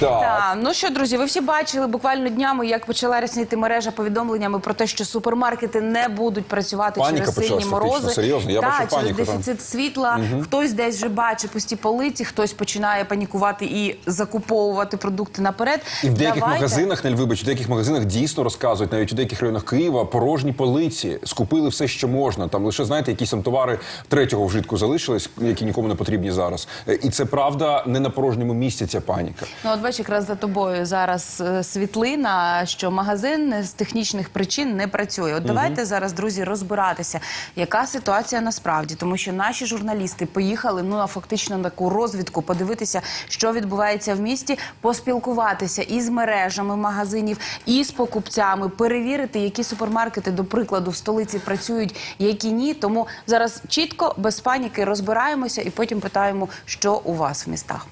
Так. Так, ну що, друзі, ви всі бачили буквально днями, як почала рясніти мережа повідомленнями про те, що супермаркети не будуть працювати Паніка через почалась сильні фактично, морози. серйозно, я так, бачу через дефіцит світла. Хтось десь вже бачить пусті полиці, хтось починає панікувати і закуповувати продукти наперед. І в деяких Давайте- магазинах, Нель, вибач, в деяких магазинах дійсно розказують, навіть у деяких районах Києва порожні полиці, скупили все, що можна. Там лише знаєте, якісь там товари третього вжитку залишились, які нікому не потрібні зараз. Е, І це правда не на порожньому місці ця паніка. Ну, от бач, якраз за тобою зараз е, світлина, що магазин з технічних причин не працює. От давайте зараз, друзі, розбиратися, яка ситуація насправді, тому що наші журналісти поїхали ну на фактично на таку розвідку, подивитися, що відбувається в місті, поспілкуватися із мережами магазинів, і з покупцями, перевірити, які супермаркети, до прикладу, в столиці працюють, які ні. Тому зараз чітко, без паніки розбираємося і потім питаємо, що у вас в містах.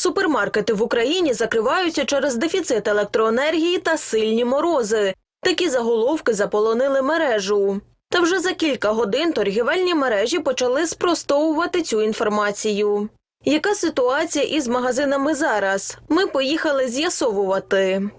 Супермаркети в Україні закриваються через дефіцит електроенергії та сильні морози. Такі заголовки заполонили мережу. Та вже за кілька годин торгівельні мережі почали спростовувати цю інформацію. Яка ситуація із магазинами зараз? Ми поїхали з'ясовувати.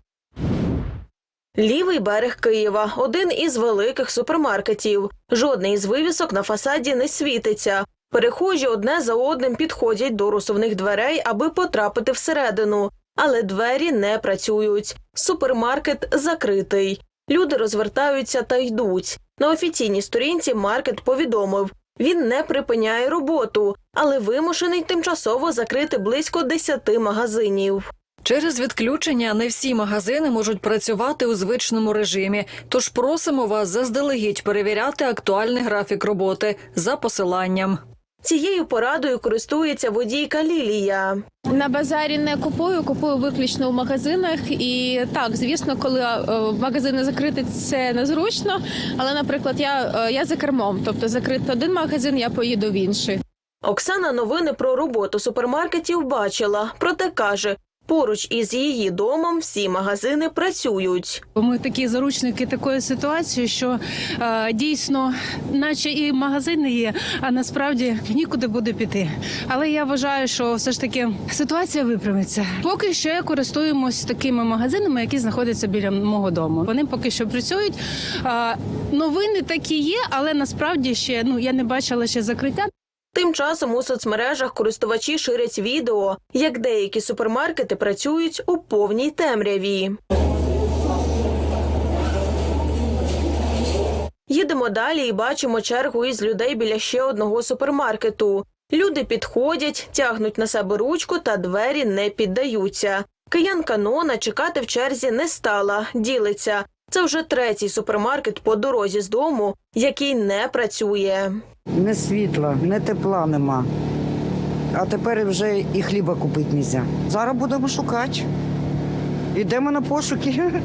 Лівий берег Києва один із великих супермаркетів. Жодний із вивісок на фасаді не світиться. Перехожі одне за одним підходять до розсувних дверей, аби потрапити всередину. Але двері не працюють. Супермаркет закритий. Люди розвертаються та йдуть. На офіційній сторінці маркет повідомив. Він не припиняє роботу, але вимушений тимчасово закрити близько 10 магазинів. Через відключення не всі магазини можуть працювати у звичному режимі. Тож просимо вас заздалегідь перевіряти актуальний графік роботи за посиланням. Цією порадою користується водійка Лілія. На базарі не купую, купую виключно в магазинах. І так, звісно, коли е, магазини закриті, це незручно. Але, наприклад, я, е, я за кермом, тобто закрити один магазин, я поїду в інший. Оксана новини про роботу супермаркетів бачила, проте каже, поруч із її домом всі магазини працюють. Ми такі заручники такої ситуації, що е, дійсно, наче і магазини є, а насправді нікуди буде піти. Але я вважаю, що все ж таки ситуація виправиться. Поки я користуємось такими магазинами, які знаходяться біля мого дому. Вони поки що працюють. Е, новини такі є, але насправді ще ну я не бачила ще закриття. Тим часом у соцмережах користувачі ширять відео, як деякі супермаркети працюють у повній темряві. Їдемо далі і бачимо чергу із людей біля ще одного супермаркету. Люди підходять, тягнуть на себе ручку та двері не піддаються. Киянка Нона чекати в черзі не стала, ділиться. Це вже третій супермаркет по дорозі з дому, який не працює. Не світла, не тепла нема. А тепер вже і хліба купити нельзя. Зараз будемо шукати. Йдемо на пошуки.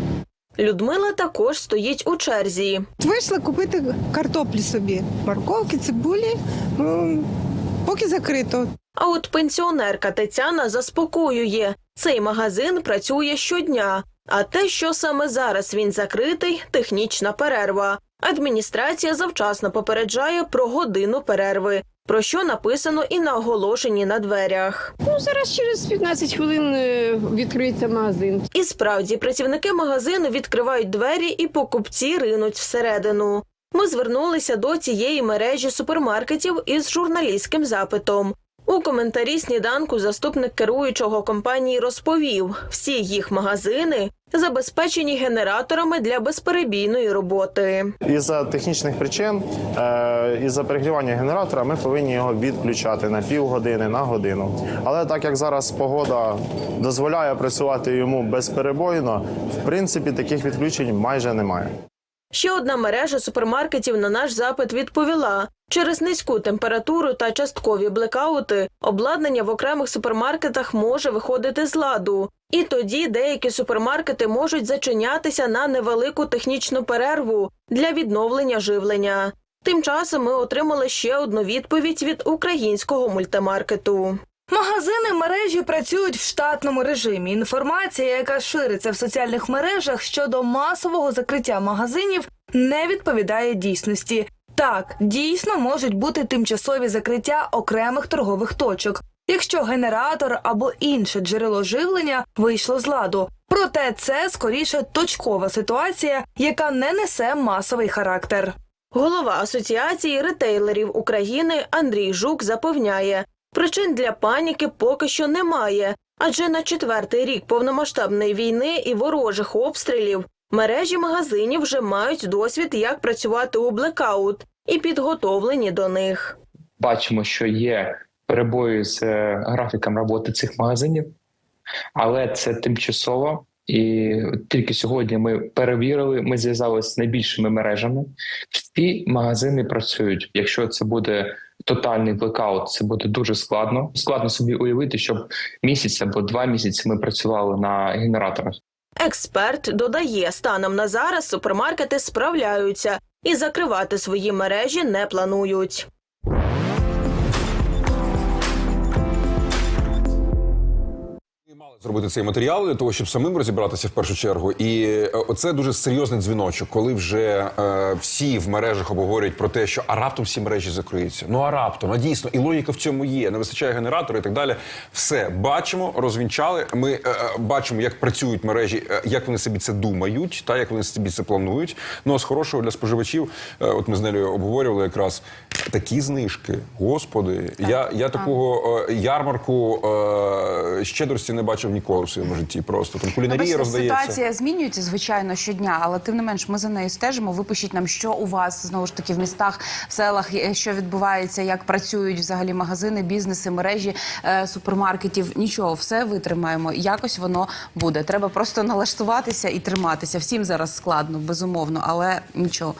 Людмила також стоїть у черзі. Вийшла купити картоплі собі, морковки, цибулі. Ну, поки закрито. А от пенсіонерка Тетяна заспокоює. Цей магазин працює щодня. А те, що саме зараз він закритий, технічна перерва. Адміністрація завчасно попереджає про годину перерви, про що написано і на оголошенні на дверях. Ну, зараз через 15 хвилин е, відкриється магазин. І справді працівники магазину відкривають двері і покупці ринуть всередину. Ми звернулися до цієї мережі супермаркетів із журналістським запитом. У коментарі сніданку заступник керуючого компанії розповів, всі їх магазини забезпечені генераторами для безперебійної роботи. Із-за технічних причин, е, із-за перегрівання генератора, ми повинні його відключати на півгодини, на годину. Але так як зараз погода дозволяє працювати йому безперебойно, в принципі таких відключень майже немає. Ще одна мережа супермаркетів на наш запит відповіла: через низьку температуру та часткові блекаути обладнання в окремих супермаркетах може виходити з ладу. І тоді деякі супермаркети можуть зачинятися на невелику технічну перерву для відновлення живлення. Тим часом ми отримали ще одну відповідь від українського мультимаркету. Магазини мережі працюють в штатному режимі. Інформація, яка шириться в соціальних мережах щодо масового закриття магазинів, не відповідає дійсності. Так, дійсно можуть бути тимчасові закриття окремих торгових точок, якщо генератор або інше джерело живлення вийшло з ладу. Проте це скоріше точкова ситуація, яка не несе масовий характер. Голова Асоціації ретейлерів України Андрій Жук запевняє, причин для паніки поки що немає, адже на четвертий рік повномасштабної війни і ворожих обстрілів мережі магазинів вже мають досвід, як працювати у блекаут, і підготовлені до них. бачимо, що є перебої з е, графіком роботи цих магазинів, але це тимчасово. І тільки сьогодні ми перевірили, ми зв'язалися з найбільшими мережами. Всі магазини працюють. Якщо це буде тотальний блекаут, це буде дуже складно. Складно собі уявити, щоб місяць або два місяці ми працювали на генераторах. Експерт додає, станом на зараз супермаркети справляються і закривати свої мережі не планують. Зробити цей матеріал для того, щоб самим розібратися в першу чергу. І е, оце дуже серйозний дзвіночок, коли вже е, всі в мережах обговорюють про те, що а раптом всі мережі закриються. Ну а раптом, а дійсно, і логіка в цьому є. Не вистачає генератора і так далі. Все бачимо, розвінчали. Ми е, е, бачимо, як працюють мережі, е, як вони собі це думають, та як вони собі це планують. Ну а з хорошого для споживачів, е, от ми з нею обговорювали якраз такі знижки. Господи, я, я такого е, ярмарку е, щедрості не бачив ніколи в своєму житті. Просто там Ну, кулінарія бачите, роздається. Ситуація змінюється звичайно щодня, але тим не менш ми за нею стежимо. Випишіть нам, що у вас знову ж таки в містах, в селах, е, що відбувається, як працюють взагалі магазини, бізнеси, мережі е, супермаркетів. Нічого, все витримаємо. Якось воно буде. Треба просто налаштуватися і триматися. Всім зараз складно, безумовно, але нічого.